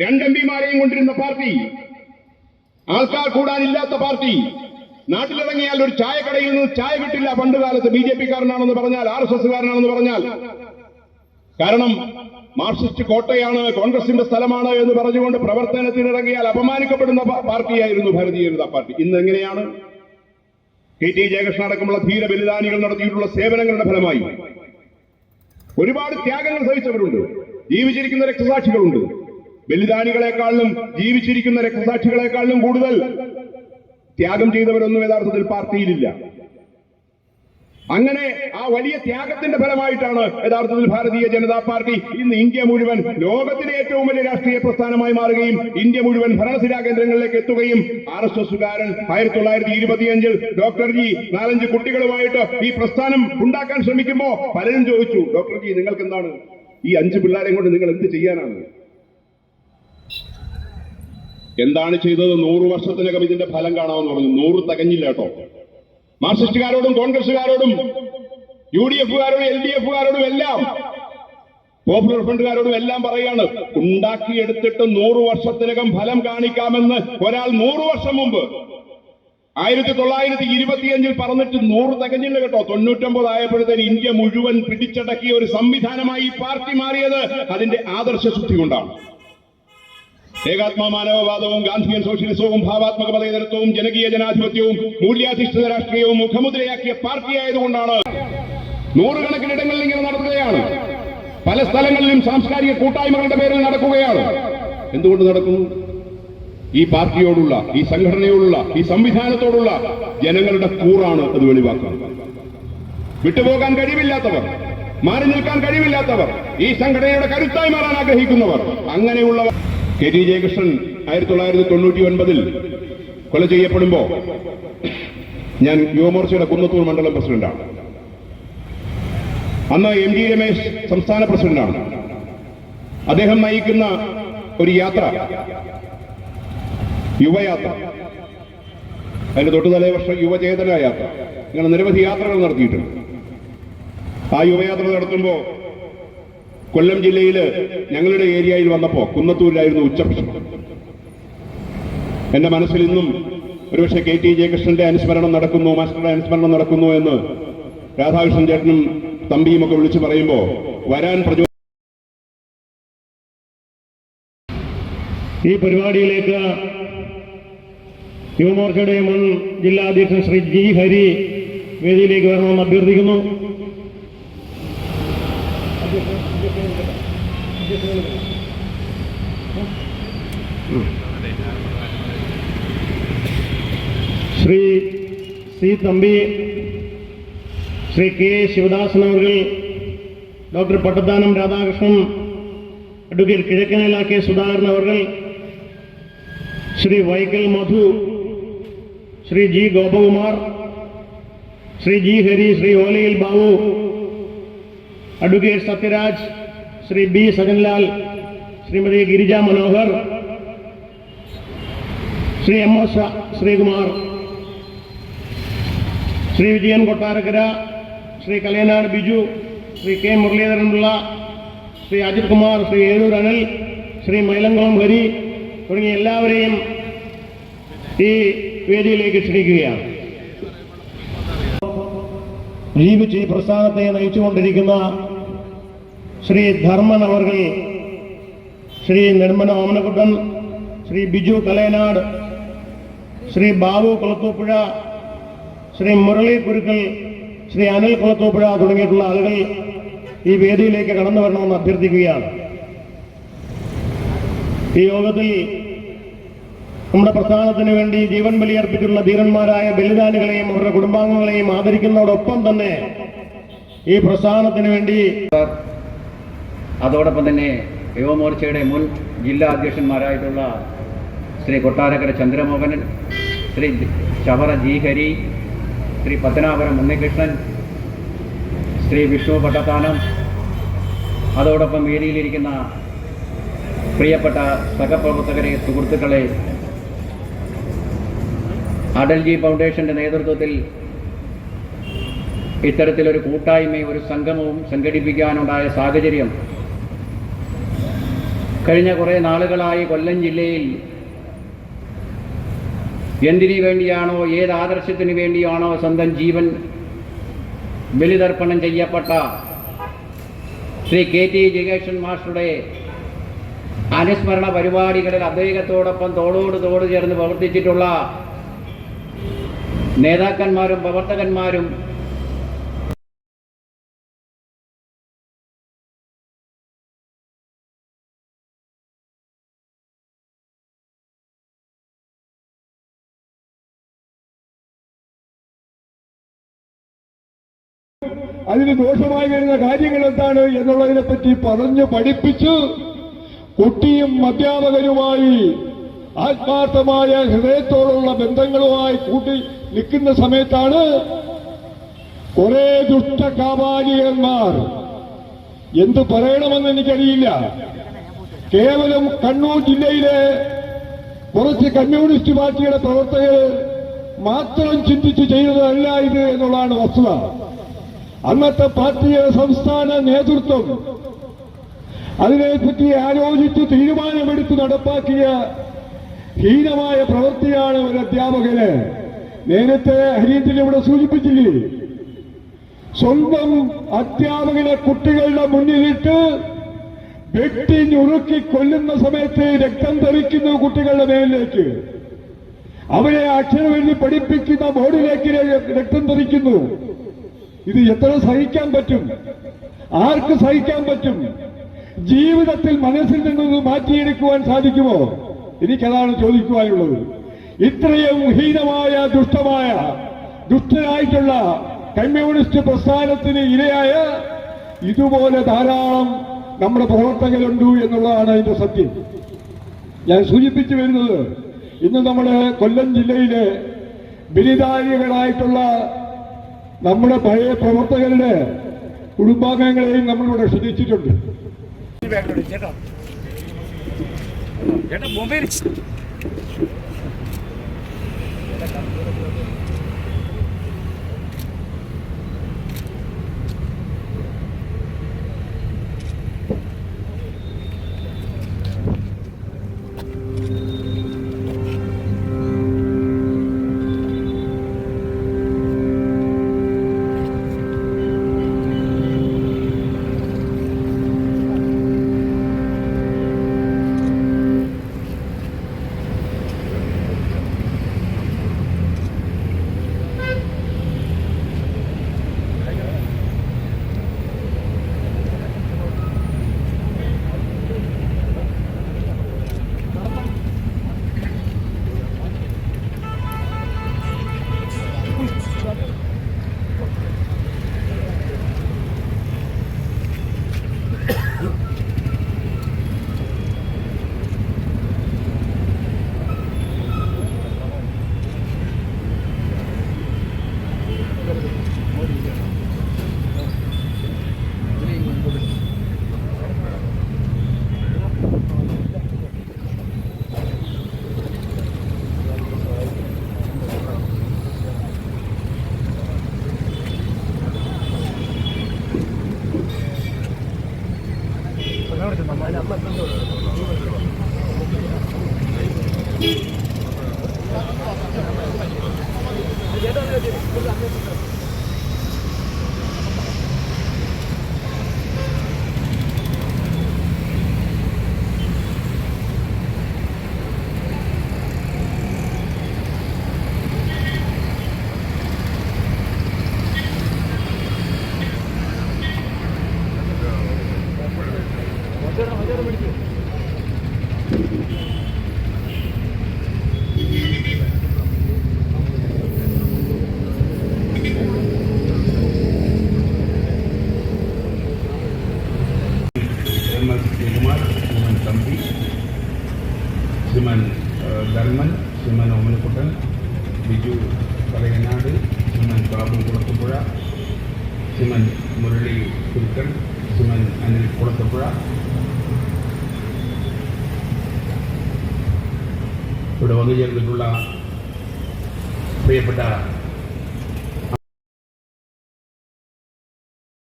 രണ്ട് കൊണ്ടിരുന്ന പാർട്ടി ആൾക്കാർ കൂടാനില്ലാത്ത പാർട്ടി നാട്ടിലിറങ്ങിയാൽ ഒരു ചായക്കടയിൽ നിന്ന് ചായ കിട്ടില്ല. പണ്ട് കാലത്ത് ബി ജെ പിക്കാരനാണെന്ന് പറഞ്ഞാൽ ആർ എസ് എസ്കാരനാണെന്ന് പറഞ്ഞാൽ. കാരണം മാർക്സിസ്റ്റ് കോട്ടയാണ് കോൺഗ്രസിന്റെ സ്ഥലമാണ് എന്ന് പറഞ്ഞുകൊണ്ട് പ്രവർത്തനത്തിനിറങ്ങിയാൽ അപമാനിക്കപ്പെടുന്ന പാർട്ടിയായിരുന്നു ഭാരതീയ ജനതാ പാർട്ടി. ഇന്ന് എങ്ങനെയാണ്? കെ ടി ജയകൃഷ്ണൻ അടക്കമുള്ള ധീര ബലിദാനികൾ നടത്തിയിട്ടുള്ള സേവനങ്ങളുടെ ഫലമായി ഒരുപാട് ത്യാഗങ്ങൾ സഹിച്ചവരുണ്ട്. ജീവിച്ചിരിക്കുന്ന രക്തസാക്ഷികളുണ്ട്. ബലിദാനികളെക്കാളിലും ജീവിച്ചിരിക്കുന്ന രക്തസാക്ഷികളെക്കാളും കൂടുതൽ ത്യാഗം ചെയ്തവരൊന്നും യഥാർത്ഥത്തിൽ പാർട്ടിയിലില്ല. അങ്ങനെ ആ വലിയ ത്യാഗത്തിന്റെ ഫലമായിട്ടാണ് യഥാർത്ഥത്തിൽ ഭാരതീയ ജനതാ പാർട്ടി ഇന്ന് ഇന്ത്യ മുഴുവൻ ലോകത്തിലെ ഏറ്റവും വലിയ രാഷ്ട്രീയ പ്രസ്ഥാനമായി മാറുകയും ഇന്ത്യ മുഴുവൻ ഭരണസിരാ കേന്ദ്രങ്ങളിലേക്ക് എത്തുകയും ആർ എസ് എസുകാരൻ ആയിരത്തി തൊള്ളായിരത്തി ഇരുപത്തിയഞ്ചിൽ ഡോക്ടർ ജി നാലഞ്ച് കുട്ടികളുമായിട്ട് ഈ പ്രസ്ഥാനം ഉണ്ടാക്കാൻ ശ്രമിക്കുമ്പോ പലരും ചോദിച്ചു ഡോക്ടർ ജി നിങ്ങൾക്ക് എന്താണ് ഈ അഞ്ച് പിള്ളേരെ കൊണ്ട് നിങ്ങൾ എന്ത് ചെയ്യാനാണ്? എന്താണ് ചെയ്തത്? നൂറു വർഷത്തിനകം ഇതിന്റെ ഫലം കാണാമെന്ന് പറഞ്ഞു. നൂറ് തകഞ്ഞില്ല കേട്ടോ. മാർക്സിസ്റ്റുകാരോടും കോൺഗ്രസുകാരോടും യു ഡി എഫുകാരോടും എൽ ഡി എഫുകാരോടും എല്ലാം പോപ്പുലർ ഫ്രണ്ടുകാരോടും എല്ലാം പറയാണ് ഉണ്ടാക്കിയെടുത്തിട്ട് നൂറ് വർഷത്തിനകം ഫലം കാണിക്കാമെന്ന് ഒരാൾ നൂറ് വർഷം മുമ്പ് ആയിരത്തി തൊള്ളായിരത്തി ഇരുപത്തിയഞ്ചിൽ പറഞ്ഞിട്ട് നൂറ് തികഞ്ഞില്ല കേട്ടോ. തൊണ്ണൂറ്റൊമ്പത് ആയപ്പോഴത്തേന് ഇന്ത്യ മുഴുവൻ പിടിച്ചടക്കിയ ഒരു സംവിധാനമായി ഈ പാർട്ടി മാറിയത് അതിന്റെ ആദർശ ശുദ്ധി കൊണ്ടാണ്. ഏകാത്മ മാനവവാദവും ഗാന്ധിയൻ സോഷ്യലിസവും ഭാവാത്മക മതേതരത്വവും ജനകീയ ജനാധിപത്യവും മൂല്യാധിഷ്ഠിത രാഷ്ട്രീയവും മുഖമുദ്രയാക്കിയ പാർട്ടി ആയതുകൊണ്ടാണ് നൂറുകണക്കിനിടങ്ങളിൽ ഇങ്ങനെ നടത്തുകയാണ് പല സ്ഥലങ്ങളിലും സാംസ്കാരിക കൂട്ടായ്മകളുടെ പേരിൽ നടക്കുകയാണ്. എന്തുകൊണ്ട് നടക്കുന്നു? ഈ പാർട്ടിയോടുള്ള ഈ സംഘടനയോടുള്ള ഈ സംവിധാനത്തോടുള്ള ജനങ്ങളുടെ കൂറാണ് അത് വെളിവാക്കുന്നത് വിട്ടുപോകാൻ കഴിവില്ലാത്തവർ മാറി നിൽക്കാൻ കഴിവില്ലാത്തവർ ഈ സംഘടനയുടെ കരുത്തായി മാറാൻ ആഗ്രഹിക്കുന്നവർ അങ്ങനെയുള്ളവർ കെ ടി ജയകൃഷ്ണൻ ആയിരത്തി തൊള്ളായിരത്തി തൊണ്ണൂറ്റി ഒൻപതിൽ കൊല ചെയ്യപ്പെടുമ്പോ ഞാൻ യുവമോർച്ചയുടെ കുന്നത്തൂർ മണ്ഡലം പ്രസിഡന്റാണ്. അന്ന് എം ജി രമേശ് സംസ്ഥാന പ്രസിഡന്റാണ്. അദ്ദേഹം നയിക്കുന്ന ഒരു യാത്ര യുവയാത്ര അതിന്റെ തൊട്ടു തലേ വർഷം യുവചേതന യാത്ര. ഇങ്ങനെ നിരവധി യാത്രകൾ നടത്തിയിട്ടുണ്ട്. ആ യുവയാത്ര നടത്തുമ്പോൾ കൊല്ലം ജില്ലയിൽ ഞങ്ങളുടെ ഏരിയയിൽ വന്നപ്പോ കുന്നത്തൂരിലായിരുന്നു ഉച്ചഭക്ഷണം. എന്റെ മനസ്സിൽ ഇന്നും ഒരുപക്ഷെ കെ ടി ജയകൃഷ്ണന്റെ അനുസ്മരണം നടക്കുന്നു മാസ്റ്ററുടെ അനുസ്മരണം നടക്കുന്നു എന്ന് രാധാകൃഷ്ണൻ ചേട്ടനും തമ്പിയും ഒക്കെ വിളിച്ചു പറയുമ്പോ വരാൻ പ്രചോ ഈ പരിപാടിയിലേക്ക് യുവമോർച്ചയുടെ മുൻ ജില്ലാ അധ്യക്ഷൻ ശ്രീ ജി ഹരി വേദിയിലേക്ക് വരണമെന്ന് അഭ്യർത്ഥിക്കുന്നു. ശ്രീ സി തമ്പി ശ്രീ കെ ശിവദാസൻ അവർ doctor Pattathanam Radhakrishnan advocate Kizhakkanela K Sudhakaran അവർ Shri Vaikkal Madhu Shri G Gopakumar Shri G Hari Shri Olayil Babu advocate Sathyaraj Shri B Sajanlal Shrimati Girija Manohar Shri M S Sreekumar Shri Vijayan Kottarakkara Shri Kalayanad Biju Shri K Muraleedharan Pillai Shri Ajith Kumar Shri Eroor Anil Shri Mylamkulam Hari തുടങ്ങിയ എല്ലാവരെയും ഈ വേദിയിലേക്ക് ക്ഷണിക്കുകയാണ്. ജീവിച്ച് ഈ പ്രസ്ഥാനത്തെ നയിച്ചുകൊണ്ടിരിക്കുന്ന ശ്രീ ധർമ്മൻ അവർ ശ്രീ നെടുമ്പന ഓമനക്കുട്ടൻ ശ്രീ ബിജു കലയനാട് ശ്രീ ബാബു കുളത്തൂപ്പുഴ ശ്രീ മുരളി കുരുക്കൽ ശ്രീ അനിൽ കുളത്തൂപ്പുഴ തുടങ്ങിയിട്ടുള്ള ആളുകൾ ഈ വേദിയിലേക്ക് കടന്നു വരണമെന്ന് അഭ്യർത്ഥിക്കുകയാണ്. ഈ യോഗത്തിൽ നമ്മുടെ പ്രസ്ഥാനത്തിന് വേണ്ടി ജീവൻ ബലിയർപ്പിച്ചിട്ടുള്ള ധീരന്മാരായ ബലിദാനികളെയും അവരുടെ കുടുംബാംഗങ്ങളെയും ആദരിക്കുന്നതോടൊപ്പം തന്നെ ഈ പ്രസ്ഥാനത്തിന് വേണ്ടി അതോടൊപ്പം തന്നെ യുവമോർച്ചയുടെ മുൻ ജില്ലാ അധ്യക്ഷന്മാരായിട്ടുള്ള ശ്രീ കൊട്ടാരക്കര ചന്ദ്രമോഹനൻ ശ്രീ ചവറ ജി ഹരി ശ്രീ പത്തനാപുരം ഉണ്ണികൃഷ്ണൻ ശ്രീ വിഷ്ണു പട്ടത്താനം അതോടൊപ്പം വേദിയിലിരിക്കുന്ന പ്രിയപ്പെട്ട സഹപ്രവർത്തകരെ സുഹൃത്തുക്കളെ അടൽജി ഫൗണ്ടേഷന്റെ നേതൃത്വത്തിൽ ഇത്തരത്തിലൊരു കൂട്ടായ്മയും ഒരു സംഗമവും സംഘടിപ്പിക്കാനുണ്ടായ സാഹചര്യം കഴിഞ്ഞ കുറേ നാളുകളായി കൊല്ലം ജില്ലയിൽ എന്തിനു വേണ്ടിയാണോ ഏത് ആദർശത്തിന് വേണ്ടിയാണോ സ്വന്തം ജീവൻ ബലിതർപ്പണം ചെയ്യപ്പെട്ട ശ്രീ കെ ടി ജഗേഷൻ മാസ്റ്ററുടെ അനുസ്മരണ പരിപാടികളിൽ അദ്ദേഹത്തോടൊപ്പം തോളോട് തോട് ചേർന്ന് പ്രവർത്തിച്ചിട്ടുള്ള നേതാക്കന്മാരും പ്രവർത്തകന്മാരും അതിന് ദോഷമായി വരുന്ന കാര്യങ്ങൾ എന്താണ് എന്നുള്ളതിനെപ്പറ്റി പറഞ്ഞു പഠിപ്പിച്ച് കുട്ടിയും അധ്യാപകരുമായി ആത്മാർത്ഥമായ ഹൃദയത്തോടുള്ള ബന്ധങ്ങളുമായി കൂട്ടി നിൽക്കുന്ന സമയത്താണ് കുറെ ദുഷ്ടകാപാലികന്മാർ എന്ത് പറയണമെന്ന് എനിക്കറിയില്ല. കേവലം കണ്ണൂർ ജില്ലയിലെ കുറച്ച് കമ്മ്യൂണിസ്റ്റ് പാർട്ടിയുടെ പ്രവർത്തകർ മാത്രം ചിന്തിച്ച് ചെയ്തതല്ല ഇത് എന്നുള്ളതാണ് വസ്തുത. അന്നത്തെ പാർട്ടിയുടെ സംസ്ഥാന നേതൃത്വം അതിനെപ്പറ്റി ആലോചിച്ച് തീരുമാനമെടുത്ത് നടപ്പാക്കിയ ഹീനമായ പ്രവൃത്തിയാണ് ഒരു അധ്യാപകന്. നേരത്തെ ഹരീന്ദ്രൻ ഇവിടെ സൂചിപ്പിച്ചില്ലേ? സ്വന്തം അധ്യാപകനെ കുട്ടികളുടെ മുന്നിലിട്ട് വെട്ടി ഞുറുക്കി കൊല്ലുന്ന സമയത്ത് രക്തം തെറിക്കുന്നു കുട്ടികളുടെ മേലിലേക്ക്. അവരെ അക്ഷരമെഴുതി പഠിപ്പിക്കുന്ന ബോർഡിലേക്ക് രക്തം തെറിക്കുന്നു. ഇത് എത്ര സഹിക്കാൻ പറ്റും. ആർക്ക് സഹിക്കാൻ പറ്റും? ജീവിതത്തിൽ മനസ്സിൽ നിന്നൊന്ന് മാറ്റിയെടുക്കുവാൻ സാധിക്കുമോ? എനിക്കതാണ് ചോദിക്കുവാനുള്ളത്. ഇത്രയും ഹീനമായ ദുഷ്ടമായ ദുഷ്ടനായിട്ടുള്ള കമ്മ്യൂണിസ്റ്റ് പ്രസ്ഥാനത്തിന് ഇരയായ ഇതുപോലെ ധാരാളം നമ്മുടെ പ്രവർത്തകരുണ്ട് എന്നുള്ളതാണ് അതിന്റെ സത്യം. ഞാൻ സൂചിപ്പിച്ചു വരുന്നത് ഇന്ന് നമ്മുടെ കൊല്ലം ജില്ലയിലെ ബലിദാരികളായിട്ടുള്ള നമ്മുടെ പഴയ പ്രവർത്തകരുടെ കുടുംബാംഗങ്ങളെയും നമ്മളിവിടെ ക്ഷണിച്ചിട്ടുണ്ട് എം ശ്രീമൻ മുരളി കുരുക്കൻ ശ്രീമൻ അനിൽ കുളത്തുപുഴ ഇവിടെ വന്നു ചേർന്നിട്ടുള്ള പ്രിയപ്പെട്ട